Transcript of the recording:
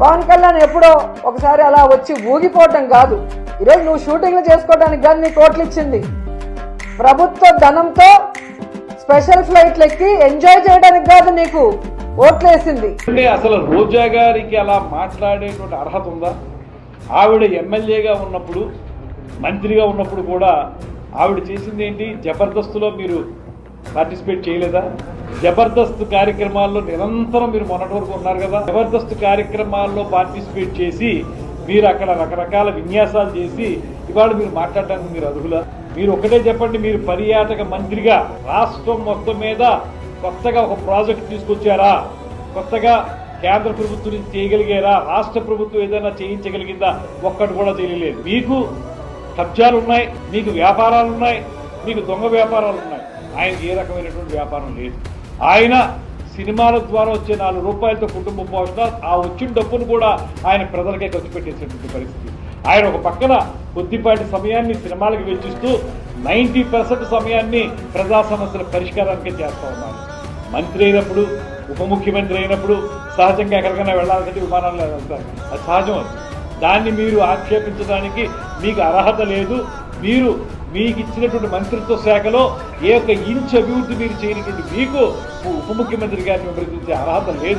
పవన్ కళ్యాణ్ ఎప్పుడో ఒకసారి అలా వచ్చి ఊగిపోవటం కాదు. ఈరోజు నువ్వు షూటింగ్లు చేసుకోవడానికి కానీ నీ కోట్లు ఇచ్చింది. ప్రభుత్వ ధనంతో స్పెషల్ ఫ్లైట్లు ఎక్కి ఎంజాయ్ చేయడానికి కాదు నీకు ఓట్లేసింది అసలు రోజా గారికి అలా మాట్లాడేటువంటి అర్హత ఉందా? ఆవిడ ఎమ్మెల్యేగా ఉన్నప్పుడు మంత్రిగా ఉన్నప్పుడు కూడా ఆవిడ చేసింది ఏంటి? జబర్దస్త్లో మీరు పార్టిసిపేట్ చేయలేదా? జబర్దస్త్ కార్యక్రమాల్లో నిరంతరం మీరు మొన్నటి వరకు ఉన్నారు కదా. జబర్దస్త్ కార్యక్రమాల్లో పార్టిసిపేట్ చేసి మీరు అక్కడ రకరకాల విన్యాసాలు చేసి ఇవాళ మీరు మాట్లాడడానికి మీరు అర్హులా? మీరు ఒకటే చెప్పండి మీరు పర్యాటక మంత్రిగా రాష్ట్రం మొత్తం మీద కొత్తగా ఒక ప్రాజెక్ట్ తీసుకొచ్చారా? కొత్తగా కేంద్ర ప్రభుత్వం నుంచి చేయగలిగారా? రాష్ట్ర ప్రభుత్వం ఏదైనా చేయించగలిగిందా? ఒక్కటి కూడా చేయలేదు మీకు కబ్జాలు ఉన్నాయి మీకు వ్యాపారాలు ఉన్నాయి మీకు దొంగ వ్యాపారాలు ఉన్నాయి ఆయనకి ఏ రకమైనటువంటి వ్యాపారం లేదు. ఆయన సినిమాల ద్వారా వచ్చే నాలుగు రూపాయలతో కుటుంబం పోషణ ఆ వచ్చిన డబ్బును కూడా ఆయన ప్రజలకే ఖర్చు పెట్టేసేటువంటి పరిస్థితి. ఆయన ఒక పక్కన కొద్దిపాటి సమయాన్ని సినిమాలకు వెచ్చిస్తూ నైంటీ పర్సెంట్ సమయాన్ని ప్రజా సమస్యల పరిష్కారానికే చేస్తా ఉన్నారు. మంత్రి అయినప్పుడు ఉప ముఖ్యమంత్రి అయినప్పుడు సహజంగా ఎక్కడికైనా వెళ్ళాలంటే విమానాల్లో వెళ్తారు. అది సహజం అది. దాన్ని మీరు ఆక్షేపించడానికి మీకు అర్హత లేదు. మీరు మీకు ఇచ్చినటువంటి మంత్రిత్వ శాఖలో ఏ ఒక్క ఇంచ్ అభివృద్ధి మీరు చేయనటువంటి మీకు ఉప ముఖ్యమంత్రి గారిని విమర్శించే అర్హత లేదని